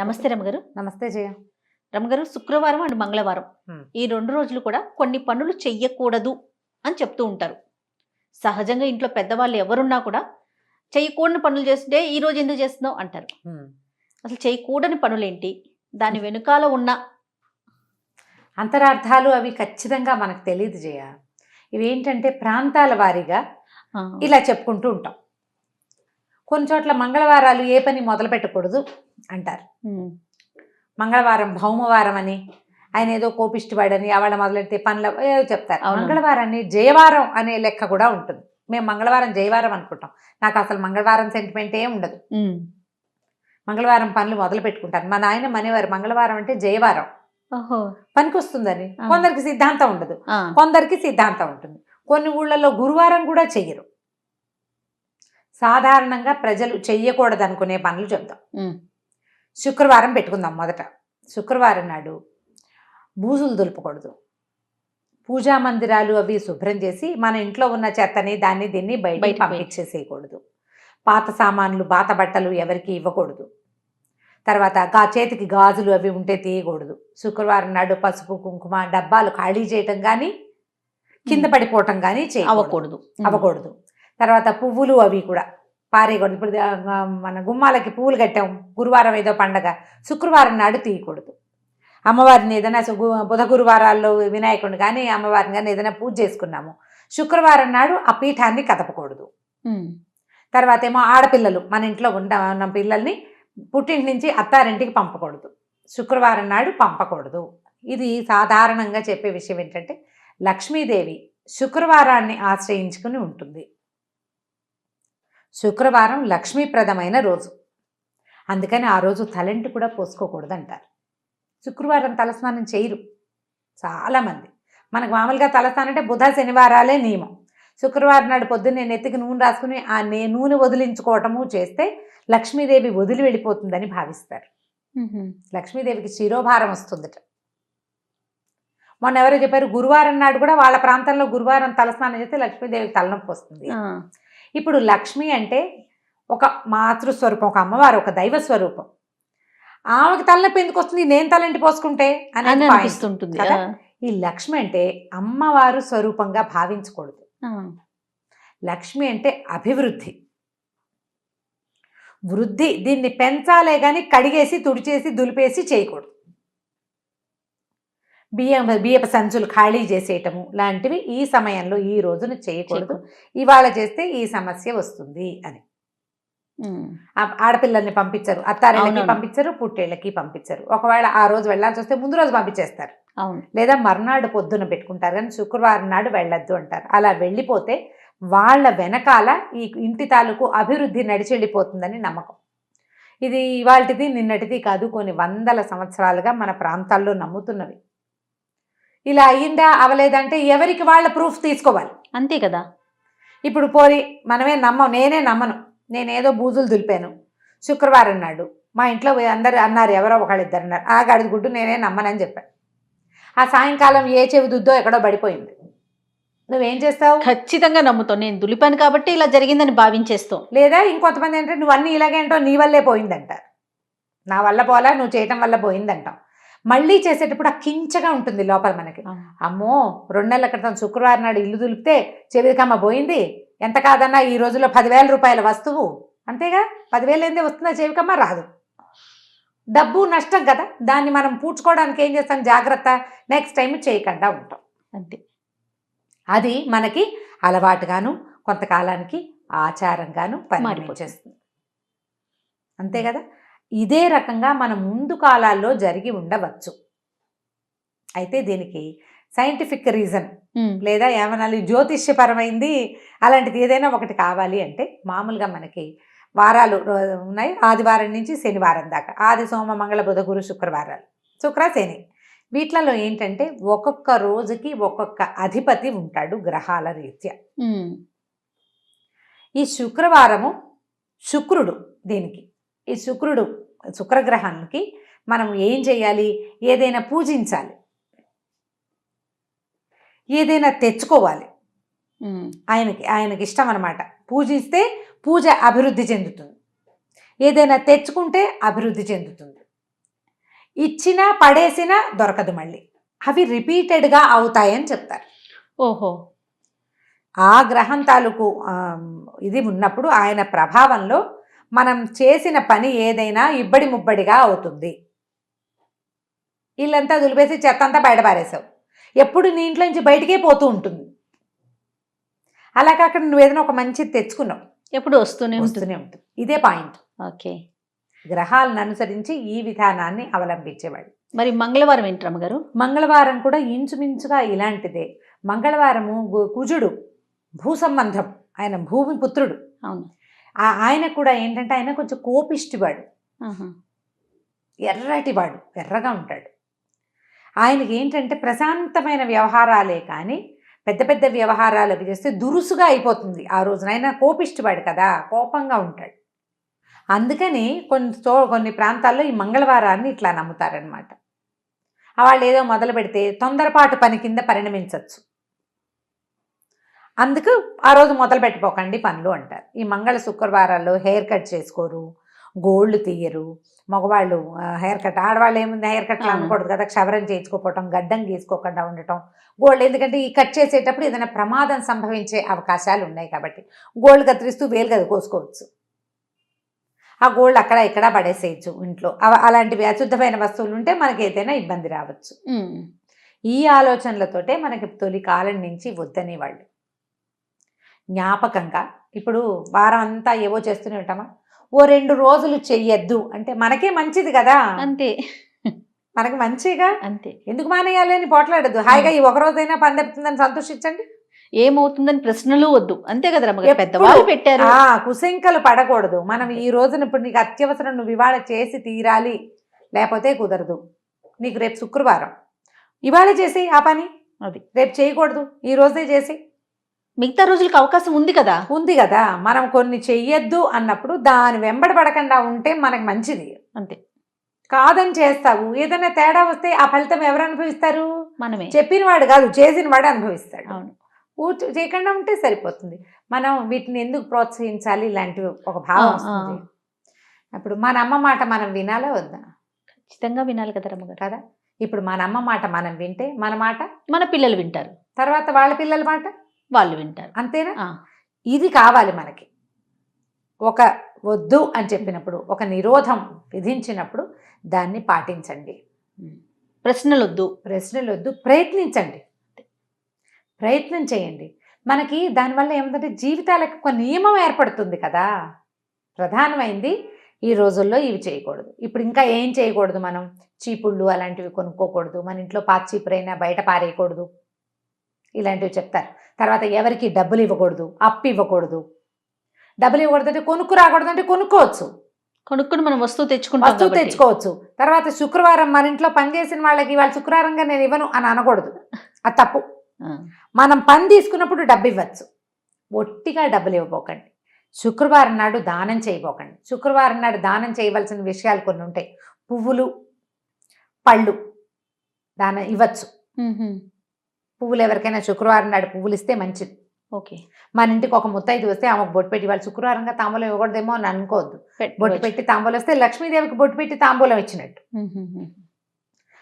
నమస్తే రమగారు. నమస్తే జయ. రమగారు శుక్రవారం అండ్ మంగళవారం. ఈ రెండు రోజులు కూడా కొన్ని పనులు చెయ్యకూడదు అని చెప్తూ ఉంటారు. సహజంగా ఇంట్లో పెద్దవాళ్ళు ఎవరున్నా కూడా చేయకూడని పనులు చేస్తుంటే ఈ రోజు ఎందుకు చేస్తున్నావు అంటారు. అసలు చేయకూడని పనులేంటి? దాని వెనుకాల ఉన్న అంతరార్థాలు అవి ఖచ్చితంగా మనకు తెలియదు జయ. ఇవి ఏంటంటే ప్రాంతాల వారీగా ఇలా చెప్పుకుంటూ ఉంటాం. కొన్ని చోట్ల మంగళవారాలు ఏ పని మొదలు పెట్టకూడదు అంటారు మంగళవారం భౌమవారం అని ఆయన ఏదో కోపిష్టివాడని అవళ మొదలెడితే పనుల ఏదో చెప్తారు. మంగళవారాన్ని జయవారం అనే లెక్క కూడా ఉంటుంది. మేము మంగళవారం జయవారం అనుకుంటాం. నాకు అసలు మంగళవారం సెంటిమెంట్ ఏం ఉండదు. మంగళవారం పనులు మొదలు పెట్టుకుంటాను మా నాయన మనేవారు మంగళవారం అంటే జయవారం. ఓహో. పనికొస్తుందని. ఆ. కొందరికి సిద్ధాంతం ఉండదు. కొందరికి సిద్ధాంతం ఉంటుంది. కొన్ని ఊళ్ళల్లో గురువారం కూడా చెయ్యరు. సాధారణంగా ప్రజలు చెయ్యకూడదు అనుకునే పనులు ఉమ్, శుక్రవారం పెట్టుకుందాం మొదట. శుక్రవారం నాడు బూజులు దులుపకూడదు. పూజా మందిరాలు అవి శుభ్రం చేసి మన ఇంట్లో ఉన్న చెత్తని దాన్ని దీన్ని బయటికి పంపించేసేయకూడదు. పాత సామాన్లు పాత బట్టలు ఎవరికి ఇవ్వకూడదు. తర్వాత గా చేతికి గాజులు అవి ఉంటే తీయకూడదు. శుక్రవారం నాడు పసుపు కుంకుమ డబ్బాలు ఖాళీ చేయటం కానీ కింద. పడిపోవటం కానీ చేయకూడదు. అవ్వకూడదు. అవ్వకూడదు. తర్వాత పువ్వులు అవి కూడా పారేయకూడదు. ఇప్పుడు మన గుమ్మాలకి పువ్వులు కట్టాం. గురువారం ఏదో పండగ. శుక్రవారం నాడు తీయకూడదు. అమ్మవారిని ఏదైనా బుధ గురువారాల్లో వినాయకుడిని కానీ అమ్మవారిని కానీ ఏదైనా పూజ చేసుకున్నాము. శుక్రవారం నాడు ఆ పీఠాన్ని కదపకూడదు. తర్వాత ఏమో ఆడపిల్లలు మన ఇంట్లో ఉన్న ఉన్న పిల్లల్ని పుట్టింటి నుంచి అత్తారింటికి పంపకూడదు. శుక్రవారం నాడు పంపకూడదు. ఇది సాధారణంగా చెప్పే విషయం ఏంటంటే లక్ష్మీదేవి శుక్రవారాన్ని ఆశ్రయించుకుని ఉంటుంది. శుక్రవారం లక్ష్మీప్రదమైన రోజు. అందుకని ఆ రోజు తలంటి కూడా పోసుకోకూడదు అంటారు శుక్రవారం తలస్నానం చేయరు. చాలామంది. మనకు మామూలుగా తలస్నానం అంటే బుధ శనివారాలే నియమం. శుక్రవారం నాడు పొద్దున్నే నెత్తికి నూనె రాసుకుని ఆ నే నూనె వదిలించుకోవటము చేస్తే లక్ష్మీదేవి వదిలి వెళ్ళిపోతుందని భావిస్తారు. లక్ష్మీదేవికి శిరోభారం వస్తుందట. మొన్న ఎవరో చెప్పారు గురువారం నాడు కూడా వాళ్ళ ప్రాంతంలో గురువారం తలస్నానం చేస్తే లక్ష్మీదేవికి తలనొప్పి వస్తుంది. ఇప్పుడు లక్ష్మి అంటే ఒక మాతృస్వరూపం ఒక అమ్మవారు ఒక దైవ స్వరూపం. ఆమెకి తలనొప్పి ఎందుకు వస్తుంది? నేను తలంటి పోసుకుంటే అని. అనిపిస్తుంటుంది ఈ లక్ష్మి అంటే అమ్మవారు స్వరూపంగా భావించకూడదు. లక్ష్మి అంటే అభివృద్ధి. వృద్ధి దీన్ని పెంచాలే కానీ కడిగేసి తుడిచేసి దులిపేసి చేయకూడదు. బియ్యం బియ్యపు సంచులు ఖాళీ చేసేయటము లాంటివి ఈ సమయంలో ఈ రోజున చేయకూడదు. ఇవాళ చేస్తే ఈ సమస్య వస్తుంది అని. ఆడపిల్లల్ని పంపించరు అత్తారిళ్ళకి. పంపించరు పుట్టేళ్ళకి పంపించరు. ఒకవేళ ఆ రోజు వెళ్ళాల్సి వస్తే ముందు రోజు పంపించేస్తారు. లేదా మర్నాడు పొద్దున పెట్టుకుంటారు కానీ శుక్రవారం నాడు వెళ్ళొద్దు అంటారు. అలా వెళ్ళిపోతే వాళ్ళ వెనకాల ఈ ఇంటి తాలూకు అభివృద్ధి నడిచి వెళ్ళిపోతుందని నమ్మకం. ఇది ఇవాళటిది నిన్నటిది కాదు. కొన్ని వందల సంవత్సరాలుగా మన ప్రాంతాల్లో నమ్ముతున్నవి. ఇలా అయ్యిందా అవలేదంటే ఎవరికి వాళ్ళ ప్రూఫ్ తీసుకోవాలి. అంతే కదా. ఇప్పుడు పోరి మనమే నమ్మం నేనే నమ్మను. నేనేదో బూజులు దులిపాను. శుక్రవారం నాడు మా ఇంట్లో అందరు అన్నారు ఎవరో ఒకళ్ళు ఇద్దరు అన్నారు. ఆ గడిది గుడ్డు నేనే నమ్మనని చెప్పాను ఆ సాయంకాలం ఏ చెవి దుద్దో ఎక్కడో పడిపోయింది. నువ్వేం చేస్తావు? ఖచ్చితంగా నమ్ముతావు. నేను దులిపాను కాబట్టి ఇలా జరిగిందని భావించేస్తావు. లేదా ఇంకొంతమంది ఏంటంటే నువ్వు అన్నీ ఇలాగేంటో నీ వల్లే పోయిందంటారు నా వల్ల పోలా నువ్వు చేయటం వల్ల పోయిందంటాం మళ్ళీ చేసేటప్పుడు ఆ కించగా ఉంటుంది లోపల మనకి. అమ్మో రెండు నెలల క్రితం శుక్రవారం నాడు ఇల్లు దులిపితే చెవికమ్మ పోయింది. ఎంత కాదన్నా ఈ రోజుల్లో పదివేల రూపాయల వస్తువు. అంతేగా? పదివేలు ఏందే? వస్తుందా చెవికమ్మ రాదు. డబ్బు నష్టం కదా? దాన్ని మనం పూడ్చుకోవడానికి ఏం చేస్తాం? జాగ్రత్త. నెక్స్ట్ టైం చేయకుండా ఉంటాం. అంతే. అది మనకి అలవాటుగాను కొంతకాలానికి ఆచారంగాను పరిణమించేస్తుంది. అంతే కదా? ఇదే రకంగా మన ముందు కాలాల్లో జరిగి ఉండవచ్చు. అయితే దీనికి సైంటిఫిక్ రీజన్ లేదా ఏమనాలి జ్యోతిష్యపరమైంది అలాంటిది ఏదైనా ఒకటి కావాలి అంటే మామూలుగా మనకి వారాలు ఉన్నాయి. ఆదివారం నుంచి శనివారం దాకా. ఆది సోమ మంగళ బుధ గురు శుక్రవారాలు. శుక్ర శని. వీటిలలో ఏంటంటే ఒక్కొక్క రోజుకి ఒక్కొక్క అధిపతి ఉంటాడు గ్రహాల రీత్యా. ఈ శుక్రవారము శుక్రుడు దీనికి. ఈ శుక్రుడు శుక్రగ్రహానికి మనం ఏం చేయాలి? ఏదైనా పూజించాలి. ఏదైనా తెచ్చుకోవాలి. ఆయనకి ఆయనకి ఇష్టం అనమాట పూజిస్తే పూజ అభివృద్ధి చెందుతుంది. ఏదైనా తెచ్చుకుంటే అభివృద్ధి చెందుతుంది. ఇచ్చినా పడేసినా దొరకదు మళ్ళీ. అవి రిపీటెడ్గా అవుతాయని చెప్తారు. ఓహో. ఆ గ్రహం తాలూకు ఇది ఉన్నప్పుడు ఆయన ప్రభావంలో మనం చేసిన పని ఏదైనా ఇబ్బడి ముబ్బడిగా అవుతుంది. ఇల్లంతా దులిపేసి చెత్త అంతా బయట పారేసావు. ఎప్పుడు నీ ఇంట్లో నుంచి బయటికే పోతూ ఉంటుంది. అలా కాకుండా నువ్వు ఏదైనా ఒక మంచిది తెచ్చుకున్నావు. ఎప్పుడు వస్తూనే వస్తూనే ఉంటుంది. ఇదే పాయింట్. ఓకే. గ్రహాలను అనుసరించి ఈ విధానాన్ని అవలంబించేవాడు. మరి మంగళవారం ఏంటి రమ్మగారు? మంగళవారం కూడా ఇంచుమించుగా ఇలాంటిదే. మంగళవారము కుజుడు భూ సంబంధం ఆయన భూమి పుత్రుడు. అవును. ఆయన కూడా ఏంటంటే ఆయన కొంచెం కోపిష్టివాడు. ఎర్రటివాడు ఎర్రగా ఉంటాడు. ఆయనకి ఏంటంటే ప్రశాంతమైన వ్యవహారాలే కానీ పెద్ద పెద్ద వ్యవహారాలు అవి చేస్తే దురుసుగా అయిపోతుంది ఆ రోజున. ఆయన కోపిష్టివాడు కదా కోపంగా ఉంటాడు. అందుకని కొన్ని చో కొన్ని ప్రాంతాల్లో ఈ మంగళవారాన్ని ఇట్లా నమ్ముతారనమాట వాళ్ళు ఏదో మొదలు పెడితే తొందరపాటు పని కింద పరిణమించవచ్చు అందుకు ఆ రోజు మొదలు పెట్టిపోకండి పనులు అంటారు. ఈ మంగళ శుక్రవారాల్లో హెయిర్ కట్ చేసుకోరు గోల్డ్ తీయరు. మగవాళ్ళు హెయిర్ కట్ ఆడవాళ్ళు ఏముంది హెయిర్ కట్. అనకూడదు కదా క్షవరం చేయించుకోపోవటం గడ్డం గీసుకోకుండా ఉండటం గోల్డ్ ఎందుకంటే ఈ కట్ చేసేటప్పుడు ఏదైనా ప్రమాదం సంభవించే అవకాశాలు ఉన్నాయి కాబట్టి గోల్డ్ కత్తిరిస్తూ వేలు కదా కోసుకోవచ్చు. ఆ గోల్డ్ అక్కడ ఇక్కడ పడేసేయచ్చు ఇంట్లో. అలాంటివి అశుద్ధమైన వస్తువులు ఉంటే మనకి ఏదైనా ఇబ్బంది రావచ్చు. ఈ ఆలోచనలతోటే మనకి తొలి కాలం నుంచి వద్దని వాళ్ళు జ్ఞాపకంగా. ఇప్పుడు వారం అంతా ఏవో చేస్తూనే ఉంటామా? ఓ రెండు రోజులు చెయ్యొద్దు. అంటే మనకే మంచిది కదా. అంతే. మనకి మంచిగా? అంతే. ఎందుకు మానేయాలి అని పోట్లాడద్దు? హాయిగా ఈ ఒక రోజైనా పని తప్పుతుందని సంతోషించండి. ఏమవుతుందని ప్రశ్నలు వద్దు. అంతే కదా? పెద్దవాళ్ళు పెట్టారు. ఆ కుశంకలు పడకూడదు. మనం ఈ రోజున ఇప్పుడు నీకు అత్యవసరం నువ్వు ఇవాళ చేసి తీరాలి. లేకపోతే కుదరదు. నీకు రేపు శుక్రవారం. ఇవాళ చేసి ఆ పని. అది. రేపు చేయకూడదు. ఈ రోజే చేసి మిగతా రోజులకు అవకాశం ఉంది కదా? ఉంది కదా. మనం కొన్ని చెయ్యొద్దు అన్నప్పుడు దాని వెంబడి పడకుండా ఉంటే మనకు మంచిది. అంతే. కాదని చేస్తావు. ఏదైనా తేడా వస్తే ఆ ఫలితం ఎవరు అనుభవిస్తారు? మనమే. చెప్పిన వాడు కాదు చేసిన వాడు అనుభవిస్తాడు. అవును. ఊ- చేయకుండా ఉంటే సరిపోతుంది. మనం వీటిని ఎందుకు ప్రోత్సహించాలి? ఇలాంటివి ఒక భావం వస్తుంది. అప్పుడు మన అమ్మ మాట మనం వినాలా వద్దా? ఖచ్చితంగా వినాలి కదా రమ్మగారు. కదా? ఇప్పుడు మన అమ్మ మాట మనం వింటే మన మాట? మన పిల్లలు వింటారు. తర్వాత వాళ్ళ పిల్లల మాట? వాళ్ళు వింటారు. అంతేనా? ఇది కావాలి మనకి. ఒక వద్దు అని చెప్పినప్పుడు ఒక నిరోధం విధించినప్పుడు దాన్ని పాటించండి. ప్రశ్నలు వద్దు ప్రశ్నలు వద్దు ప్రయత్నించండి. ప్రయత్నం చేయండి. మనకి దానివల్ల ఏమిటంటే జీవితాలకు ఒక నియమం ఏర్పడుతుంది కదా. ప్రధానమైంది ఈ రోజుల్లో ఇవి చేయకూడదు. ఇప్పుడు ఇంకా ఏం చేయకూడదు మనం? చీపుళ్ళు అలాంటివి కొనుక్కోకూడదు. మన ఇంట్లో పాత చీపురైనా బయట పారేయకూడదు. ఇలాంటివి చెప్తారు. తర్వాత ఎవరికి డబ్బులు ఇవ్వకూడదు అప్పు ఇవ్వకూడదు. డబ్బులు ఇవ్వకూడదు అంటే కొనుక్కు రాకూడదు అంటే కొనుక్కోవచ్చు. కొనుక్కుని మనం వస్తువు తెచ్చుకుంటాం వస్తువు. తెచ్చుకోవచ్చు. తర్వాత శుక్రవారం మన ఇంట్లో పనిచేసిన వాళ్ళకి వాళ్ళు శుక్రవారంగా నేను ఇవ్వను అని అనకూడదు. అది తప్పు. మనం పని తీసుకున్నప్పుడు డబ్బు ఇవ్వచ్చు. ఒట్టిగా డబ్బులు ఇవ్వబోకండి శుక్రవారం నాడు దానం చేయబోకండి శుక్రవారం నాడు దానం చేయవలసిన విషయాలు కొన్ని ఉంటాయి. పువ్వులు పళ్ళు దానం ఇవ్వచ్చు. పువ్వులు ఎవరికైనా శుక్రవారం నాడు పువ్వులు ఇస్తే మంచిది. ఓకే. మన ఇంటికి ఒక ముత్తైదు వస్తే ఆమెకు బొట్టు పెట్టి వాళ్ళు శుక్రవారంగా తాంబూలం ఇవ్వకూడదేమో అని అనుకోవద్దు. బొట్టు పెట్టి తాంబూలం వస్తే లక్ష్మీదేవికి బొట్టు పెట్టి తాంబూలం ఇచ్చినట్టు.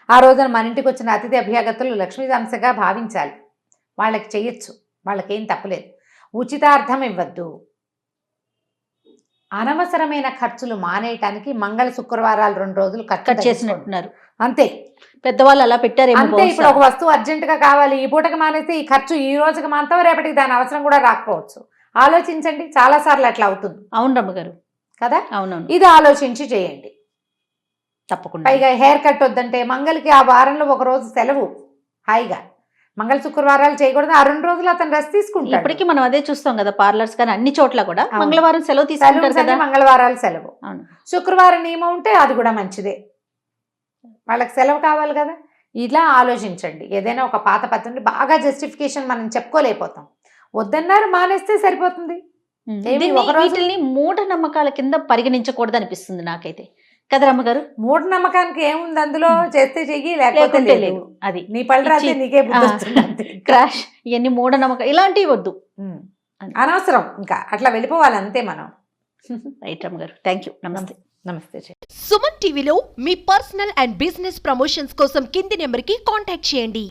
ఆ రోజున మన ఇంటికి వచ్చిన అతిథి అభ్యాగతులు లక్ష్మీ అంశగా భావించాలి. వాళ్ళకి చెయ్యొచ్చు. వాళ్ళకేం తప్పలేదు. ఉచితార్థం ఇవ్వద్దు. అనవసరమైన ఖర్చులు మానేయటానికి మంగళ శుక్రవారాలు రెండు రోజులు కట్. చేసినట్టున్నారు. అంతే. పెద్దవాళ్ళు అలా పెట్టారేమో అంతే ఇప్పుడు. ఒక వస్తువు అర్జెంట్గా కావాలి ఈ పూటకి మానేస్తే ఈ ఖర్చు ఈ రోజుకి మాంతావు రేపటికి దాని అవసరం కూడా రాకపోవచ్చు. ఆలోచించండి చాలా సార్లు అట్లా అవుతుంది. అవును రమ్మగారు కదా? అవునవును. ఇది ఆలోచించి చేయండి. తప్పకుండా. పైగా హెయిర్ కట్ వద్దంటే మంగళకి ఆ వారంలో ఒక రోజు సెలవు హాయిగా. మంగళ శుక్రవారాలు చేయకూడదు. ఆ రెండు రోజులు అతను రెస్ట్ తీసుకుంటాడు. ఇప్పటికీ మనం అదే చూస్తాం కదా పార్లర్స్ కానీ అన్ని చోట్ల కూడా. మంగళవారం సెలవు తీసుకుంటారు కదా. మంగళవారాలు సెలవు. శుక్రవారం నియమం ఉంటే అది కూడా మంచిదే. వాళ్ళకి సెలవు కావాలి కదా. ఇలా ఆలోచించండి. ఏదైనా ఒక పాత పద్ధతిని బాగా జస్టిఫికేషన్ మనం చెప్పుకోలేకపోతాం. వద్దన్నారు మానేస్తే సరిపోతుంది. మూఢ నమ్మకాల కింద పరిగణించకూడదు అనిపిస్తుంది నాకైతే. కదా రమ్మగారు మూఢనమ్మకానికి ఏముంది అందులో? చేస్తే చెయ్యి లేకపోతే లేదు. అది. నీ పళ్ళు నీకే. క్రాష్ ఇవన్నీ మూఢ నమ్మకం ఇలాంటివి వద్దు. అనవసరం ఇంకా. అట్లా వెళ్ళిపోవాలి అంతే మనం. రైట్ రమ్మగారు థ్యాంక్ యూ నమస్తే. నమస్తే. సుమన్ టీవీలో మీ పర్సనల్ అండ్ బిజినెస్ ప్రమోషన్స్ కోసం కింది నెంబర్కి కాంటాక్ట్ చేయండి.